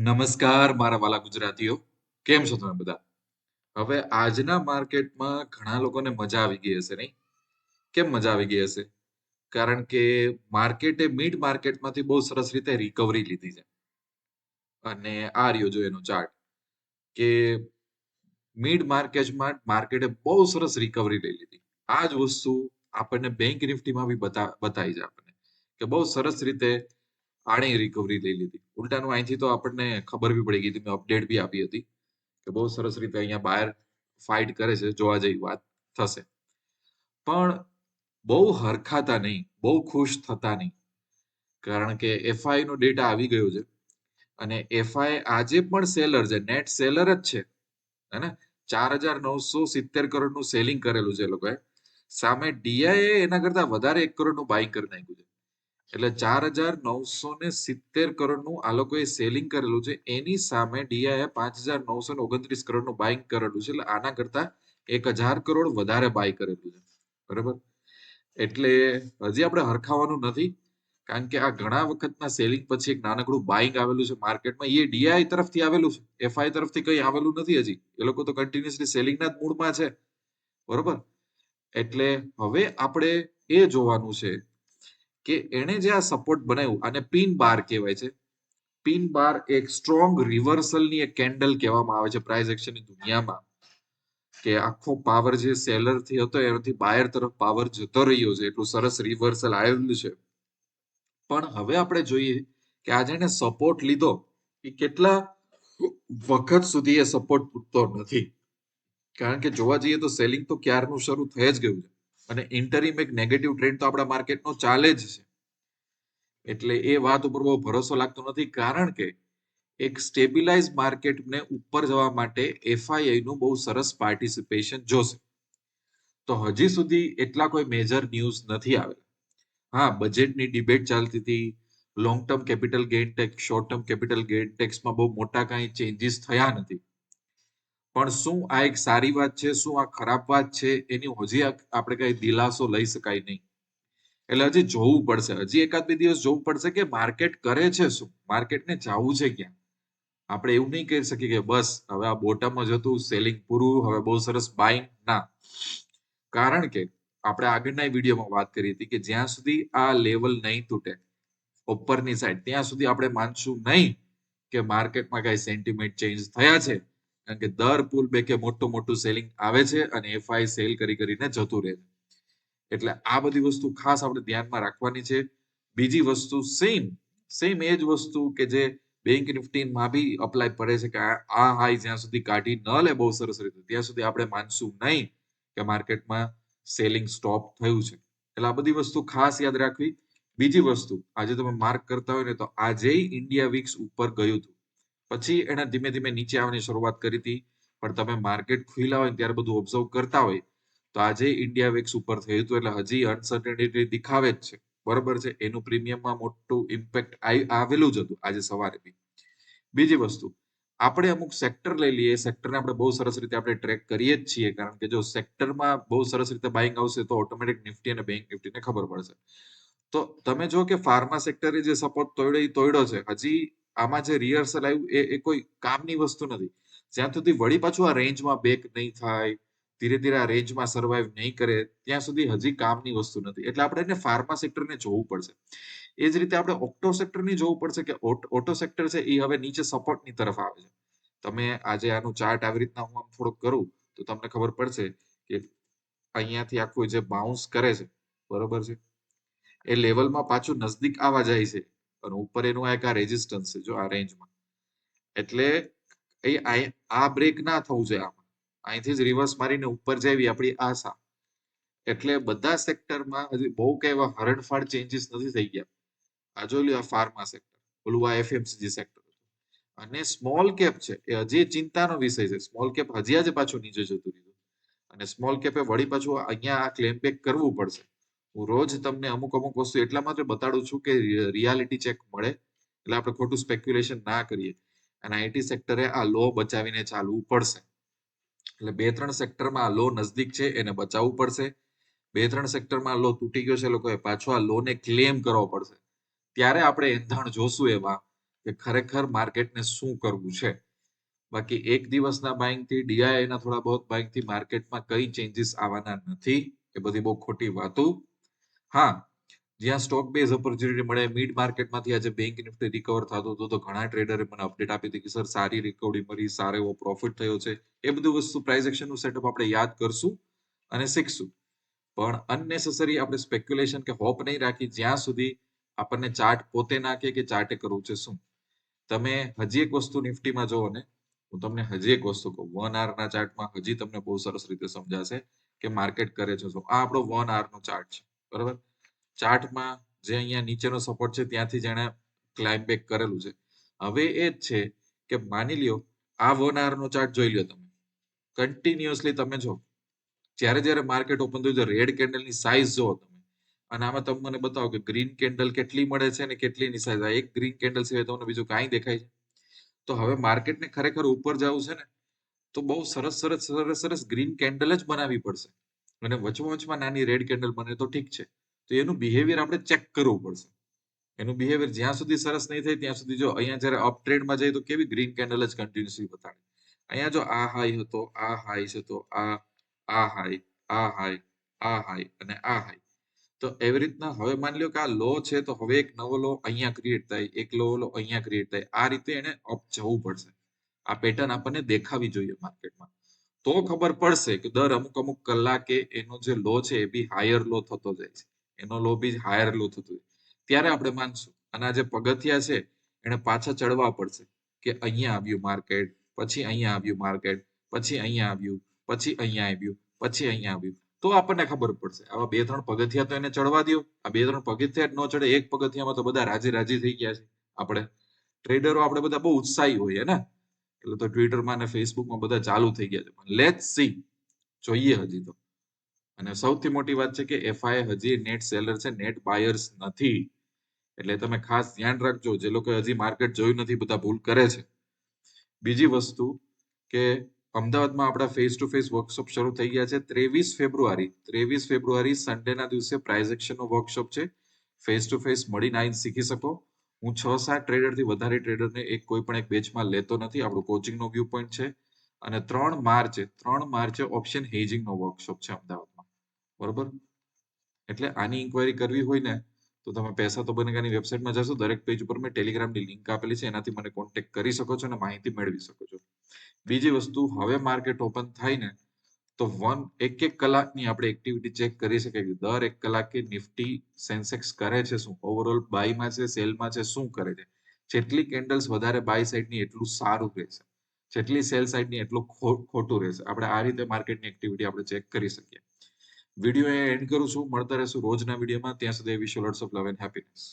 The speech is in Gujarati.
નમસ્કાર, મારા વાલા ગુજરાતીઓ. કેમ છો તમે બધા? હવે આજના માર્કેટમાં ઘણા લોકોને મજા આવી ગઈ હશે નહીં? કેમ મજા આવી ગઈ હશે? કારણ કે માર્કેટે મિડ માર્કેટમાંથી બહુ સરસ રીતે રિકવરી લીધી છે. અને આ રહ્યો જો એનો ચાર્ટ કે મિડ માર્કેટમાં, માર્કેટે બહુ સરસ રિકવરી લઈ લીધી. આ જ વસ્તુ આપણને બેંક નિફ્ટીમાં બી બતા, બતાવી છે આપણને. કે બહુ સરસ રીતે આણે રિકવરી લઈ લીધી. ઉલટાનું અહીંથી તો આપણને ખબર બી પડી ગઈ હતી, મેં અપડેટ બી આપી હતી કે બહુ સરસ રીતે અહીંયા બહાર ફાઇટ કરે છે, જોવા જેવી વાત થશે. પણ બહુ હરખાતા નહીં, બહુ ખુશ થતા નહીં. કારણ કે એફઆઈ નો ડેટા આવી ગયો છે અને એફઆઈ આજે પણ સેલર છે નેટ સેલર જ છે. હે ચાર હજાર નવસો સિત્તેર કરોડનું સેલિંગ કરેલું છે એ લોકોએ. સામે ડીઆઈએ એના કરતા વધારે એક કરોડનું બાઇંગ કરી નાખ્યું છે. એટલે ચાર હજાર નવસો ને સિત્તેર કરોડનું આ લોકોએ સેલિંગ કરેલું છે. એની સામે ડીઆઈએ પાંચ હજાર નવસો ને ઓગણત્રીસ કરોડનું બાઇંગ કરેલું છે. એટલે આના કરતા એક હજાર કરોડ વધારે બાય કરેલું છે. બરાબર? એટલે હજી આપણે હરખાવાનું નથી, કારણ કે આ ઘણા વખતના સેલિંગ પછી એક નાનકડું બાઇંગ આવેલું છે માર્કેટમાં. એ ડીઆઈ તરફથી આવેલું છે. એફઆઈ તરફથી કઈ આવેલું નથી હજી. એ લોકો તો કન્ટિન્યુઅસલી સેલિંગના જ મૂડમાં છે. બરોબર? એટલે હવે આપણે એ જોવાનું છે કે એણે જે આ સપોર્ટ બનાવ્યું, આને પિન બાર કહેવાય છે. પિન બાર એક સ્ટ્રોંગ રિવર્સલની એક કેન્ડલ કહેવામાં આવે છે પ્રાઇસ એક્શનની દુનિયામાં. કે આખો પાવર જે સેલરથી હતો, એનાથી બાયર તરફ પાવર જતો રહ્યો છે. એટલું સરસ રિવર્સલ આવેલું છે. પણ હવે આપણે જોઈએ કે આજે એને સપોર્ટ લીધો એ કેટલા વખત સુધી એ સપોર્ટ પૂરતો નથી. કારણ કે જોવા જઈએ તો સેલિંગ તો ક્યારનું શરૂ થઈ જ ગયું છે. અને ઇન્ટરિમ એક નેગેટિવ ટ્રેન્ડ તો આપણા માર્કેટનો ચાલે જ છે. એટલે એ વાત ઉપર બહુ ભરોસો લાગતો નથી, કારણ કે એક સ્ટેબિલાઇઝ માર્કેટને ઉપર જવા માટે એફઆઈઆઈ નું બહુ સરસ પાર્ટિસિપેશન જોશે. તો હજી સુધી એટલા કોઈ મેજર ન્યૂઝ નથી આવેલા. હા બજેટની ડિબેટ ચાલતી હતી long term capital gain tax short term capital gain ટેક્સમાં બહુ મોટા કાંઈ ચેન્જીસ થયા નથી. પણ શું આ એક સારી વાત છે? શું આ ખરાબ વાત છે? એની હજી આપણે કઈ દિલાસો લઈ શકાય નહીં. એટલે હજી જોવું પડશે. હજી એકાદ બે દિવસ જોવું પડશે કે માર્કેટ કરે છે શું? માર્કેટને જવું છે ક્યાં? આપણે એવું નહીં કહી શકીએ કે બસ હવે આ બોટમ જ હતું, સેલિંગ પૂરું, હવે બહુ સરસ બાઇંગ ના. કારણ કે આપણે આગળના વિડીયોમાં વાત કરી હતી કે જ્યાં સુધી આ લેવલ નહીં તૂટે, ઉપરની સાઈડ, ત્યાં સુધી આપણે માનશું નહીં કે માર્કેટમાં કઈ સેન્ટિમેન્ટ ચેન્જ થયા છે. કારણ કે દર પુલ બેકે મોટું મોટું સેલિંગ આવે છે અને એફઆઈ સેલ કરી કરીને જતું રહે છે. એટલે આ બધી વસ્તુ ખાસ આપણે ધ્યાનમાં રાખવાની છે. બીજી વસ્તુ સેમ સેમ એ જ વસ્તુ કે જે બેંક નિફ્ટીમાં બી અપ્લાય પડે છે કે આ હાઈ જ્યાં સુધી કાઢી ન લે બહુ સરસ રીતે, ત્યાં સુધી આપણે માનશું નહીં કે માર્કેટમાં સેલિંગ સ્ટોપ થયું છે. એટલે આ બધી વસ્તુ ખાસ યાદ રાખવી. બીજી વસ્તુ, આજે તમે માર્ક કરતા હોય ને તો આજે ઇન્ડિયા વીક્સ ઉપર ગયું હતું. પછી એને ધીમે ધીમે નીચે આવવાની શરૂઆત કરી હતી. પણ તમે માર્કેટ ખુલ્લા હોય ત્યારે બધું ઓબ્ઝર્વ કરતા હોય, તો આજે ઇન્ડિયા વેક્સ ઉપર થયું હતું એટલે હજી અનસર્ટેનિટી દેખાવે જ છે. બરોબર છે? એનું પ્રીમિયમમાં મોટું ઇમ્પેક્ટ આવેલું જ હતું આજે સવારે બી. બીજી વસ્તુ, આપણે અમુક સેક્ટર લઈ લઈએ. સેક્ટરને આપણે બહુ સરસ રીતે આપણે ટ્રેક કરીએ જ છીએ. કારણ કે જો સેક્ટરમાં બહુ સરસ રીતે બાઇંગ આવશે તો ઓટોમેટિક નિફ્ટી અને બેંક નિફ્ટીને ખબર પડશે. તો તમે જો કે ફાર્મા સેક્ટરે જે સપોર્ટ તોડ્યો તોડ્યો છે. હજી આમાં જે રિહર્સલ આવ્યું એ એ કોઈ કામની વસ્તુ નથી. જ્યાં સુધી વળી પાછું આ રેન્જમાં બેક નહીં થાય, ધીરે ધીરે આ રેન્જમાં સર્વાઈવ નહીં કરે, ત્યાં સુધી હજી કામની વસ્તુ નથી. એટલે આપણે એને ફાર્મા સેક્ટરને જોવું પડશે. એ જ રીતે આપણે ઓક્ટો સેક્ટરની જોવું પડશે કે ઓટો સેક્ટર છે એ હવે નીચે સપોર્ટની તરફ આવે છે. તમે આજે આનું ચાર્ટ આવી રીતના હું આમ થોડુંક કરું, તો તમને ખબર પડશે કે અહીંયાથી આખું જે બાઉન્સ કરે છે, બરોબર છે? એ લેવલમાં પાછું નજદીક આવા જાય છે. અને ઉપર એનું એક આ રેઝિસ્ટન્સ છે, જો આ રેન્જમાં એટલે એ આ બ્રેક ના થવું જોઈએ આમાં. અહીંથી જ રિવર્સ મારીને ઉપર જાય આપણી આશા. એટલે બધા સેક્ટરમાં હજી બહુ કઈ એવા હરણફાળ ચેન્જીસ નથી થઈ ગયા. આ જોઈ લો આ ફાર્મા સેક્ટર ઓલું આ એફએમસીજી સેક્ટર અને સ્મોલ કેપ છે, એ હજી ચિંતાનો વિષય છે. સ્મોલ કેપ હજી આજે પાછું નીચે જતું રહ્યું. અને સ્મોલ કેપે વળી પાછું અહીંયા આ ક્લેમ બેક કરવું પડશે. હું રોજ તમને અમુક અમુક વસ્તુ એટલા માટે બતાડું છું કે રિયાલિટી ચેક મળે. એટલે આપણે ખોટું સ્પેક્યુલેશન ના કરીએ. અને આઈટી સેક્ટરે આ લો બચાવીને ચાલવું પડશે. એટલે બે ત્રણ સેક્ટરમાં આ લો નજદીક છે, એને બચાવવું પડશે. બે ત્રણ સેક્ટરમાં લો તૂટી ગયો છે, લોકોએ પાછો આ લોને ક્લેમ કરવો પડશે. ત્યારે આપણે એંધાણ જોશું એમાં કે ખરેખર માર્કેટને શું કરવું છે. બાકી એક દિવસના બાઇંગથી ડીઆઈના થોડા બહુ બાઇંગથી માર્કેટમાં કઈ ચેન્જીસ આવવાના નથી. એ બધી બહુ ખોટી વાતો. હા, જ્યાં સ્ટોક બેઝ ઓપોર્ચ્યુનિટી મળે મિડ માર્કેટમાંથી આજે બેંક નિફ્ટી રિકવર થતું હતું, તો ઘણા ટ્રેડરે મને અપડેટ આપી હતી કે સર સારી રિકવરી મળી, સારો એવો પ્રોફિટ થયો છે. એ બધું વસ્તુ પ્રાઇસ એક્શનનું સેટઅપ આપણે યાદ કરશું અને શીખશું. પણ અનનેસેસરી આપણે સ્પેક્યુલેશન કે હોપ નહીં રાખી, જ્યાં સુધી આપણને ચાર્ટ પોતે ના કે ચાર્ટે કરવું છે શું? તમે હજી એક વસ્તુ નિફ્ટીમાં જોવો ને, હું તમને હજી એક વસ્તુ કહું વન ના ચાર્ટમાં હજી તમને બહુ સરસ રીતે સમજાશે કે માર્કેટ કરે છે આ આપણો વન આર નો ચાર્ટ છે. બરાબર? ચાર્ટમાં જે અહીંયા નીચેનો સપોર્ટ છે, ત્યાંથી જેણે ક્લાઇમ બેક કરેલું છે. હવે એ જ છે કે માની લ્યો, આ વન આવરનો ચાર્ટ જોઈ લ્યો તમે. કન્ટિન્યુઅસલી તમે જો, જ્યારે જ્યારે માર્કેટ ઓપન થયું છે રેડ કેન્ડલની સાઇઝ જુઓ તમે. અને આમાં તમે મને બતાવો કે ગ્રીન કેન્ડલ કેટલી મળે છે અને કેટલીની સાઇઝ એક ગ્રીન કેન્ડલ સિવાય તમને બીજું કાંઈ દેખાય છે? તો હવે માર્કેટને ખરેખર ઉપર જવું છે ને, તો બહુ સરસ સરસ સરસ સરસ ગ્રીન કેન્ડલ જ બનાવવી પડશે. અને વચમાં નાની રેડ કેન્ડલ બને તો ઠીક છે. તો એનું બિહેવિયર આપણે ચેક કરવું પડશે. એનું બિહેવિયર જ્યાં સુધી સરસ નહીં થાય ત્યાં સુધી જો અહીંયા જ્યારે અપ ટ્રેન્ડમાં જાય તો કેવી ગ્રીન કેન્ડલ જ કન્ટિન્યુઅસલી બતાડે. અહીંયા જો આ હાઈ હતો, આ હાઈ છે તો આ આ હાઈ આ હાઈ આ હાઈ અને આ હાઈ તો એવી રીતના હવે માની લ્યો કે આ લો છે તો હવે એક નવો લો અહીંયા ક્રિએટ થાય, એક લો લો અહીંયા ક્રિએટ થાય. આ રીતે એને અપ જવું પડશે. આ પેટર્ન આપણને દેખાવી જોઈએ માર્કેટમાં તો ખબર પડશે કે દર અમુક અમુક કલાકે એનો જે લો છે એ બી હાયર લો થતો જાય છે. એનો લો બી હાયર લો થતો જાય ત્યારે આપણે માનશું. અને આ જે પગથિયા છે, એને પાછા ચડવા પડશે કે અહીંયા આવ્યું માર્કેટ પછી અહીંયા આવ્યું માર્કેટ પછી અહીંયા આવ્યું, પછી અહીંયા આવ્યું, પછી અહીંયા આવ્યું. તો આપણને ખબર પડશે. આવા બે ત્રણ પગથિયા તો એને ચડવા દો આ બે ત્રણ પગથિયા જ ન ચડે, એક પગથિયામાં તો બધા રાજી રાજી થઈ ગયા છે. આપણે ટ્રેડરો આપણે બધા બહુ ઉત્સાહી હોઈએ ને? એટલે તો ટ્વિટરમાં અને ફેસબુકમાં બધા ચાલુ થઈ ગયા છે. લેટ સી જોઈએ હજી તો. અને સૌથી મોટી વાત છે કે એફઆઈ હજી નેટ સેલર છે નેટ બાયર્સ નથી. એટલે તમે ખાસ ધ્યાન રાખજો, જે લોકો હજી માર્કેટ જોયું નથી, બધા ભૂલ કરે છે. બીજી વસ્તુ કે અમદાવાદમાં આપણા ફેસ ટુ ફેસ વર્કશોપ શરૂ થઈ ગયા છે ત્રેવીસ ફેબ્રુઆરી. ત્રેવીસ ફેબ્રુઆરી સન્ડેના દિવસે પ્રાઇઝ એક્શનનો વર્કશોપ છે. ફેસ ટુ ફેસ મળીને આવીને શીખી શકો. હું છ સાત ટ્રેડરથી વધારે ટ્રેડરને એક કોઈ પણ એક બેચમાં લેતો નથી. આપણું કોચિંગનો વ્યૂ પોઈન્ટ છે. અને ત્રણ માર્ચે ત્રણ માર્ચે ઓપ્શન હેજિંગનો વર્કશોપ છે અમદાવાદમાં. બરોબર? એટલે આની ઇન્ક્વાયરી કરવી હોય ને, તો તમે પૈસા તો બનેગાની વેબસાઇટમાં જશો. દરેક પેજ ઉપર મેં ટેલિગ્રામની લિંક આપેલી છે. એનાથી મને કોન્ટેક્ટ કરી શકો છો અને માહિતી મેળવી શકો છો. બીજી વસ્તુ, હવે માર્કેટ ઓપન થાય ને તો વન એક એક કલાકની આપણે એક્ટિવિટી ચેક કરી શકીએ કે દર એક કલાકે નિફ્ટી સેન્સેક્સ કરે છે શું? ઓવરઓલ બાયમાં છે સેલમાં છે, શું કરે છે? જેટલી કેન્ડલ્સ વધારે બાય સાઈડની એટલું સારું રહેશે. જેટલી સેલ સાઈડની એટલું ખોટું રહેશે. આપણે આ રીતે માર્કેટની એક્ટિવિટી આપણે ચેક કરી શકીએ. વીડિયો એન્ડ કરું છું. મળતા રહેશું રોજના વિડીયોમાં ત્યાં સુધી wish lots of love and happiness